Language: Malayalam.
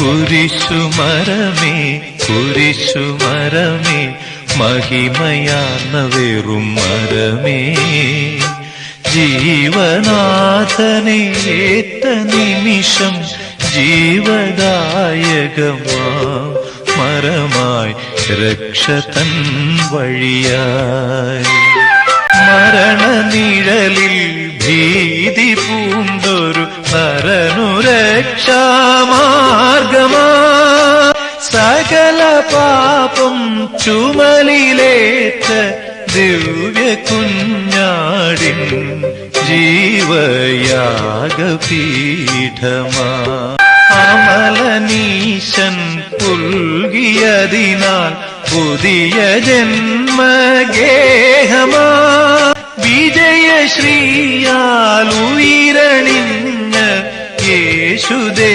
കുരിശുമരമേ കുരിശുമരമേ മഹിമയാർന്ന വെറും മരമേ. ജീവനാഥനെ ഏത്ത നിമിഷം ജീവദായകമാ മരമായി രക്ഷതൻ വഴിയായി. മരണനിഴലിൽ ഭീതി പൂണ്ടൊരു നരനുരക്ഷാമാർഗമാ സകല പാപം ചുമലിലേറ്റ ദിവ്യ കുഞ്ഞാടിൻ ജീവയാഗപീഠമാ. അമലനീശൻ പുൽകിയതിനാൽ പുതിയ ജന്മഗേഹമാ. ഉയരണിഞ്ഞ യേശുദേവന്റെ